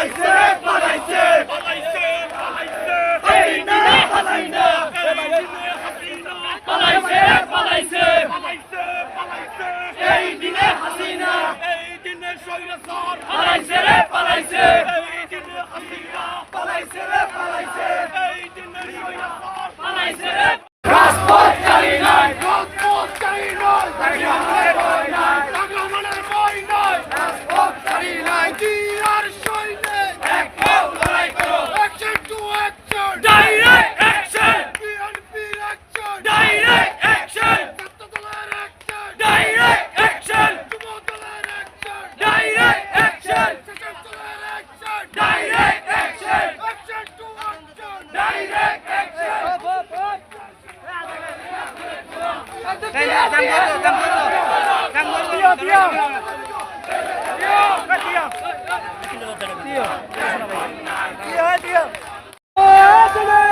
পালাইছে পালাইছে। পালাইছে পালাইছে। এই এই দিনে হাসিনা পালাইছে পালাইছে। পালাইছে পালাইছে এই দিনে হাসিনা। এই দিনে স্বৈরাচার পালাইছে রে পালাইছে। এই দিনে হাসিনা। মুক্তিযুদ্ধের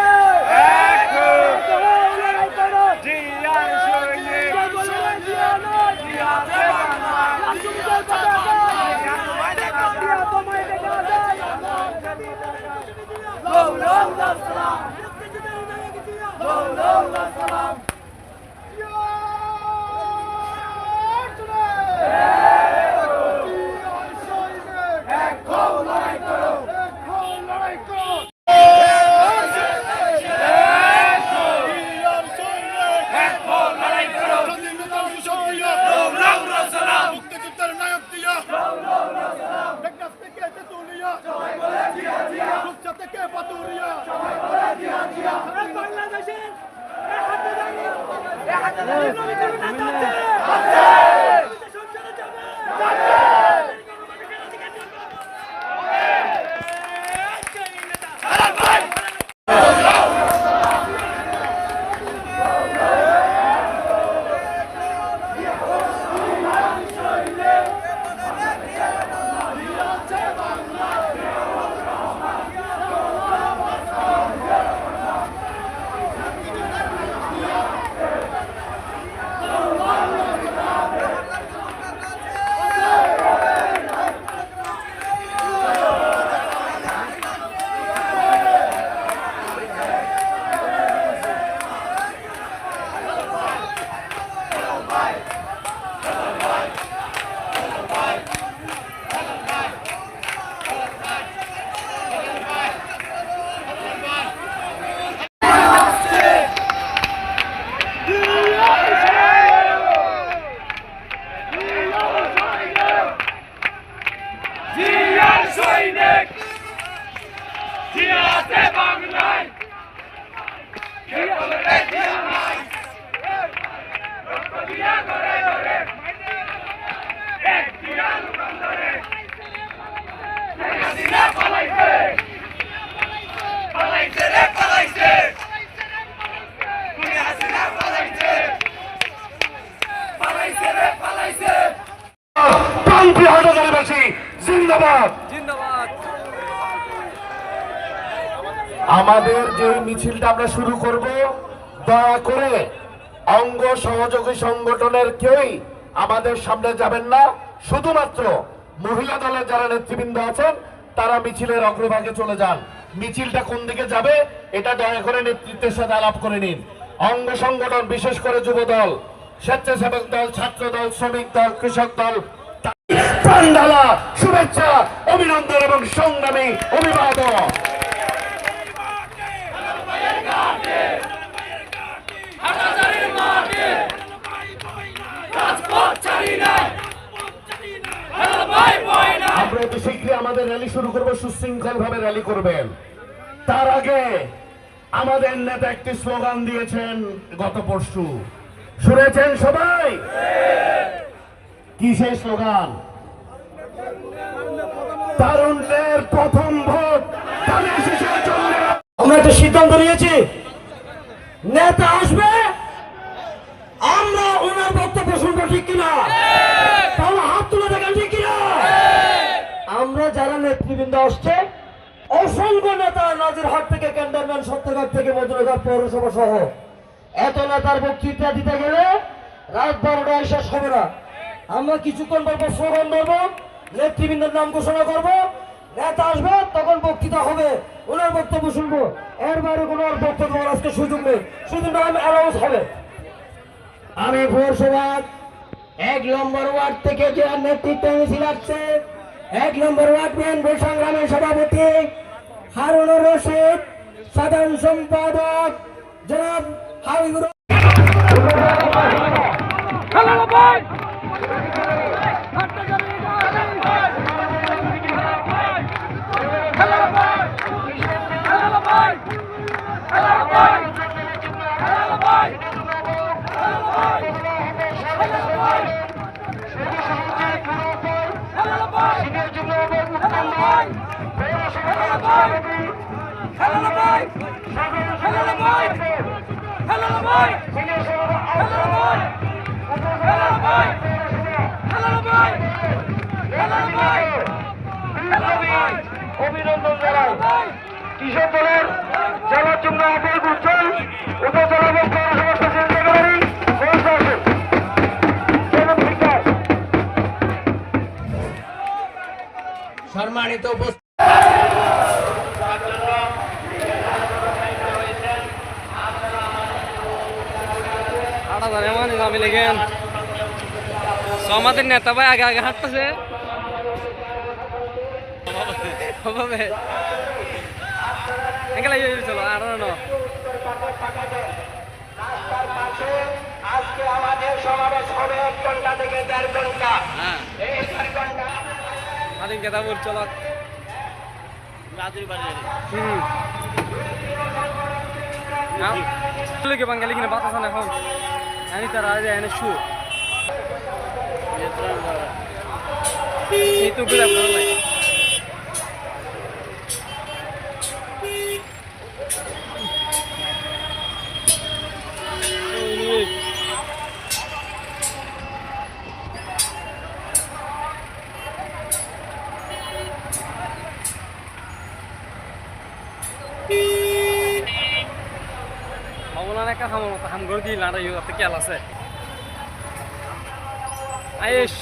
আছে আমাদের যে মিছিলটা আমরা শুরু করব, দয়া করে অঙ্গ সহযোগী সংগঠনের কেউই আমাদের সামনে যাবেন না। শুধুমাত্র মহিলা দলের যারা নেতৃবৃন্দ আছেন, তারা মিছিলের অগ্রভাগে চলে যান। মিছিলটা কোন দিকে যাবে, এটা দয়া করে নেতৃত্বের সাথে আলাপ করে নিন। অঙ্গ সংগঠন, বিশেষ করে যুব দল, স্বেচ্ছাসেবক দল, ছাত্র দল, শ্রমিক দল, কৃষক দল শুভেচ্ছা, অভিনন্দন এবং সংগ্রামী অভিবাদন হাটাজারির মাঠে রাজপথ চালি নাই হেলো ভাই বয় না আমরা অতি শীঘ্রই আমাদের র্যালি শুরু করব সুশৃঙ্খল ভাবে র্যালি করবেন। তার আগে আমাদের নেতা একটি স্লোগান দিয়েছেন গত পরশু। শুনেছেন সবাই? কি সেই স্লোগান? তারুণদের প্রথম ভোট। আমরা একটা সিদ্ধান্ত নিয়েছি। নেতা আসবে, আমরা ওনার বক্তব্য শুনব ঠিক কিনা তাহলে হাত তুলে দেখেন ঠিক কিনা আমরা যারা আসছে। অসংখ্য নেতা নাজিরহাট থেকে ক্যান্ডারম্যান সত্যঘাট থেকে মজুরঘাট পৌরসভা সহ। এত নেতার বক্তৃতা দিতে গেলে রাত বারোটা শেষ হবে না। আমরা কিছুক্ষণ পর পর স্লোগান ধরবো, নেতৃবৃন্দের নাম ঘোষণা করব। নেতা আসবে, তখন বক্তৃতা হবে। ওনার বক্তব্য শুনব। এর বাইরে কোনো আর বক্তব্য আজকে সুযোগ নেই। শুধু নাম অ্যানাউন্স হবে। আমি ভোরসভাত এক নম্বর ওয়ার্ড থেকে যে নেতৃত্ব মিছিল আসছে এক নম্বর ওয়ার্ড বিএনপি সংগ্রামের সভাপতি হারুনুর রশিদ সাধারণ সম্পাদক জনাব হাবিবুর অভিনন্দন জানাই। কৃষক দলের জেলা চুম্বা আপিল করছেন উপজেলা এবং পৌরসভার প্রেসিডেন্ট সম্মানিত উপস্থিত এমন যাবে লেগেন সমাজের নেতা ভাই আগে আগে হাঁটতেছে। হবে। চলো আর না আজকে আমাদের সমাবেশ হবে এক ঘণ্টা থেকে দেড় ঘণ্টা। হ্যাঁ। এই দেড় ঘণ্টা। আদিন কেতা বল চলো। হুম। লোকে বাঙালি কিনা বাতাস এখন? అనిత తర్వాత ఆయన షూ. ఎత్తు একটা খামার মতো হাম করে দিয়ে লাড়াই তাতে কেল আছে। আয়েশ।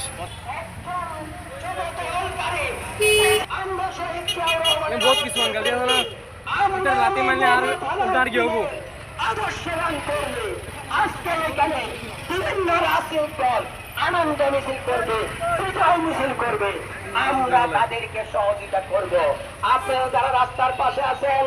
বহুত কিছু গালি আছে না। এটা লাতি মারলে আর উল্টার কি হব? আনন্দ মিছিল করবে, বিজয় মিছিল করবে। আমরা তাদেরকে সহযোগিতা করব। আপনারা যারা রাস্তার পাশে আছেন